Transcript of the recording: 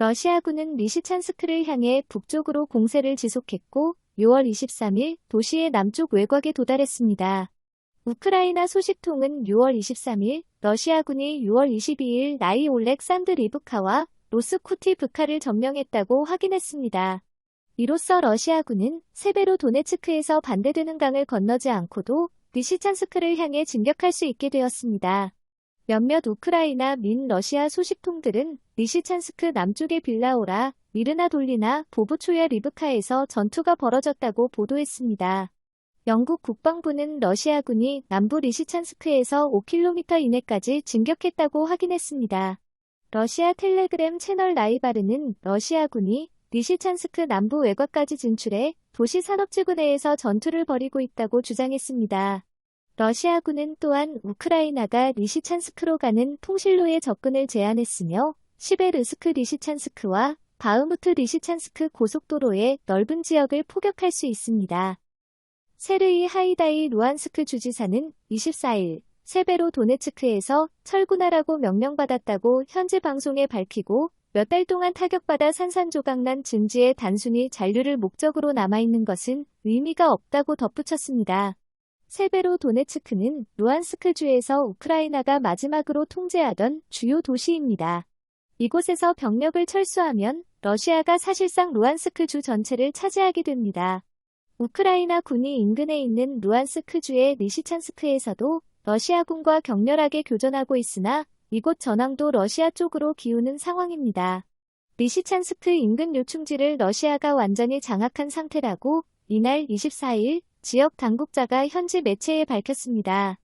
러시아군은 리시찬스크를 향해 북쪽으로 공세를 지속했고 6월 23일 도시의 남쪽 외곽에 도달했습니다. 우크라이나 소식통은 6월 23일 러시아군이 6월 22일 나이 올렉 산드 리브카와 로스쿠티브카를 점령했다고 확인했습니다. 이로써 러시아군은 세베로 도네츠크에서 반대되는 강을 건너지 않고도 리시찬스크를 향해 진격할 수 있게 되었습니다. 몇몇 우크라이나 민 러시아 소식통들은 리시찬스크 남쪽의 빌라오라, 미르나돌리나 보부초야 리브카에서 전투가 벌어졌다고 보도했습니다. 영국 국방부는 러시아군이 남부 리시찬스크에서 5km 이내까지 진격했다고 확인했습니다. 러시아 텔레그램 채널 라이바르는 러시아군이 리시찬스크 남부 외곽까지 진출해 도시 산업지구 내에서 전투를 벌이고 있다고 주장했습니다. 러시아군은 또한 우크라이나가 리시찬스크로 가는 통실로의 접근을 제한했으며 시베르스크 리시찬스크와 바흐무트 리시찬스크 고속도로의 넓은 지역을 포격할 수 있습니다. 세르이 하이다이 루안스크 주지사는 24일 세베로 도네츠크에서 철군하라고 명령받았다고 현재 방송에 밝히고 몇 달 동안 타격받아 산산조각난 증지에 단순히 잔류를 목적으로 남아있는 것은 의미가 없다고 덧붙였습니다. 세베로 도네츠크는 루안스크주에서 우크라이나가 마지막으로 통제하던 주요 도시입니다. 이곳에서 병력을 철수하면 러시아가 사실상 루안스크주 전체를 차지하게 됩니다. 우크라이나 군이 인근에 있는 루안스크주의 리시찬스크에서도 러시아군과 격렬하게 교전하고 있으나 이곳 전황도 러시아 쪽으로 기우는 상황입니다. 리시찬스크 인근 요충지를 러시아가 완전히 장악한 상태라고 이날 24일 지역 당국자가 현지 매체에 밝혔습니다.